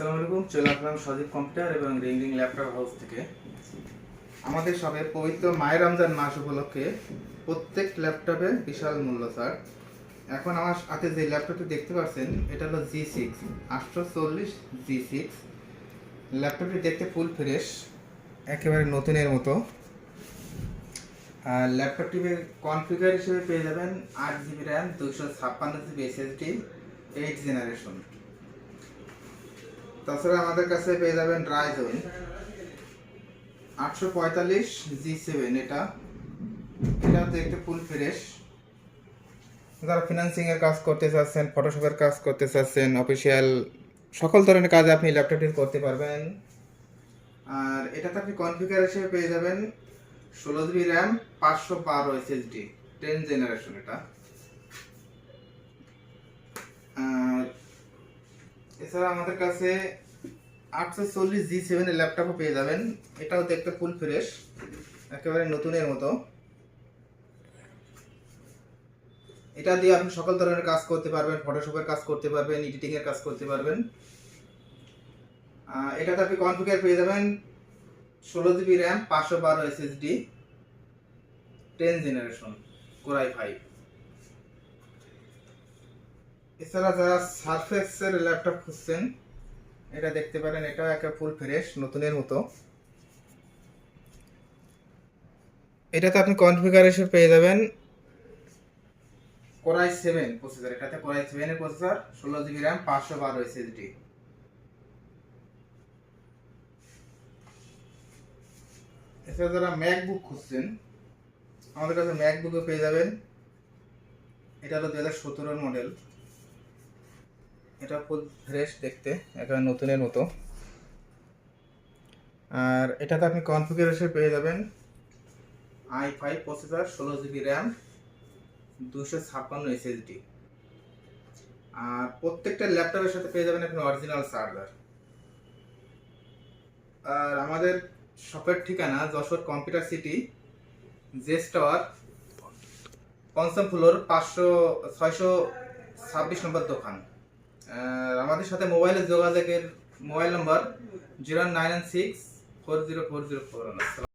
আসসালামু আলাইকুম, চলে আসলাম সজীব কম্পিউটার এবং রিং রিং ল্যাপটপ হাউস থেকে। আমাদের সবে পবিত্র মায়ের রমজান মাস উপলক্ষে প্রত্যেক ল্যাপটপে বিশাল মূল্য, স্যার। এখন আমার হাতে যে ল্যাপটপটি দেখতে পাচ্ছেন, এটা হলো জি সিক্স আটশো চল্লিশ জি সিক্স ল্যাপটপটি দেখতে ফুল ফ্রেশ, একেবারে নতুনের মতো। আর ল্যাপটপটির কনফিগার হিসেবে পেয়ে যাবেন আট জিবি র্যাম দুশো ছাপ্পান্ন জিবি এসএসডি এইট জেনারেশন তাছাড়া আমাদের কাছে পেয়ে যাবেন রাইজন আটশো পঁয়তাল্লিশ জি সেভেন এটা। এটা দেখতে ফুল ফ্রেশ যারা ফিনান্সিং এর কাজ করতে চাচ্ছেন ফটোশপের কাজ করতে চাচ্ছেন অফিসিয়াল সকল ধরনের কাজ আপনি ল্যাপটপটি করতে পারবেন। আর এটাতে আপনি কনফিগার হিসেবে পেয়ে যাবেন ষোলো জিবি র্যাম পাঁচশো বারো এসএসডি টেন জেনারেশন এটা। আর এছাড়া আমাদের কাছে আটশো চল্লিশ জি সেভেনের ল্যাপটপও পেয়ে যাবেন। এটাও দেখতে ফুল ফ্রেশ একেবারে নতুনের মতো। এটা দিয়ে আপনি সকল ধরনের কাজ করতে পারবেন ফটোশপের কাজ করতে পারবেন এডিটিং এর কাজ করতে পারবেন। এটাতে আপনি কনফিগার পেয়ে যাবেন ষোলো জিবি র্যাম পাঁচশো বারো SSD ten generation core i five এছাড়া যারা সারফেক্সের ল্যাপটপ খুঁজছেন এটা দেখতে পারেন, এটাও একটা ফুল ফ্রেশ, নতুনের মতো। এটাতে আপনি কনফিগারেশন পেয়ে যাবেন। কোরাই সেভেন প্রসেসর, এটাতে কোরাই সেভেনের প্রসেসর, ষোলো জিবি র্যাম, পাঁচশো বারো এসএসডি এছাড়া যারা ম্যাকবুক খুঁজছেন, আমাদের কাছে ম্যাকবুকও পেয়ে যাবেন। এটা হলো দু হাজার মডেল। এটা ফুল ফ্রেশ দেখতে, একেবারে নতুনের মতো। আর এটাতে আপনি কনফিগারেশন পেয়ে যাবেন আই ফাইভ প্রসেসর ষোলো জিবি র্যাম দুশো ছাপ্পান্ন এসএসডি আর প্রত্যেকটা ল্যাপটপের সাথে পেয়ে যাবেন আপনি অরিজিনাল চার্জার আর আমাদের শপের ঠিকানা যশোর কম্পিউটার সিটি জেস টাওয়ার পঞ্চম ফ্লোর পাঁচশো, ছয়শো ছাব্বিশ নম্বর দোকান। আমাদের সাথে মোবাইলে যোগাযোগের mobile number zero nine six four zero four zero four.